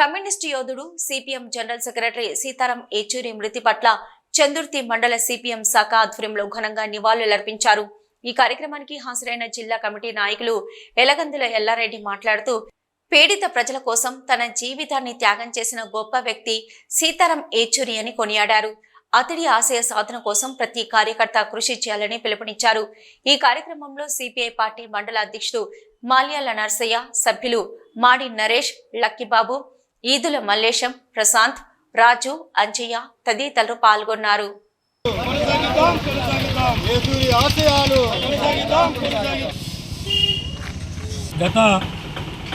Communist యోధుడు CPM general secretary Sitaram Yechury మృతి పట్ల చందుర్తి మండల సిపిఎం శాఖ ఆధ్వర్యంలో ఘనంగా నివాళులర్పించారు ఈ కార్యక్రమానికి హాజరైన జిల్లా కమిటీ నాయకులు ఎలగందుల ఎల్లారెడ్డి మాట్లాడుతూ పీడిత ప్రజల కోసం తన జీవితాన్ని త్యాగం చేసిన గొప్ప వ్యక్తి సీతారాం ఏచూరి అని కొనియాడారు. అతడి ఆశయ సాధన కోసం ప్రతి కార్యకర్త కృషి చేయాలని పిలుపునిచ్చారు. ఈ కార్యక్రమంలో సిపిఐ పార్టీ మండల అధ్యక్షుడు మాల్యాల నర్సయ్య సభ్యులు మాడి నరేష్ లక్కిబాబు ఈదుల మల్లేశం ప్రశాంత్ రాజు అంజయ్య తదితరులు పాల్గొన్నారు. గత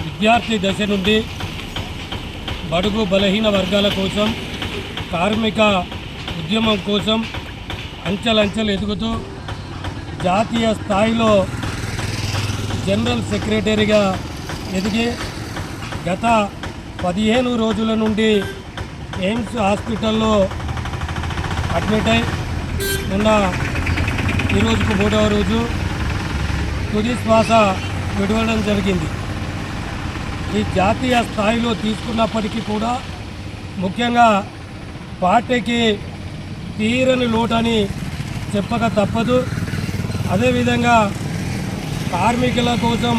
విద్యార్థి దశ నుండి బడుగు బలహీన వర్గాల కోసం కార్మిక ఉద్యమం కోసం అంచెలంచెలు ఎదుగుతూ జాతీయ స్థాయిలో జనరల్ సెక్రటరీగా ఎదిగి గత పదిహేను రోజుల నుండి ఎయిమ్స్ హాస్పిటల్లో అడ్మిట్ అయి నిన్న ఈరోజుకు మూడవ రోజు తుది శ్వాస విడవడం జరిగింది. ఈ జాతీయ స్థాయిలో తీసుకున్నప్పటికీ కూడా ముఖ్యంగా పార్టీకి తీరని లోటని చెప్పక తప్పదు. అదేవిధంగా కార్మికుల కోసం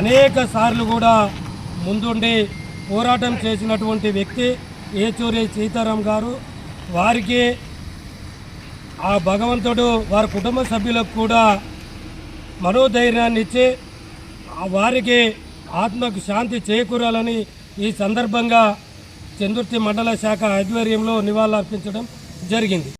అనేక సార్లు కూడా ముందుండి పోరాటం చేసినటువంటి వ్యక్తి ఏచూరి సీతారాం గారు వారికి ఆ భగవంతుడు వారి కుటుంబ సభ్యులకు కూడా మనోధైర్యాన్ని ఇచ్చి వారికి ఆత్మకు శాంతి చేకూరాలని ఈ సందర్భంగా చందుర్తి మండల శాఖ ఆధ్వర్యంలో నివాళులర్పించడం జరిగింది.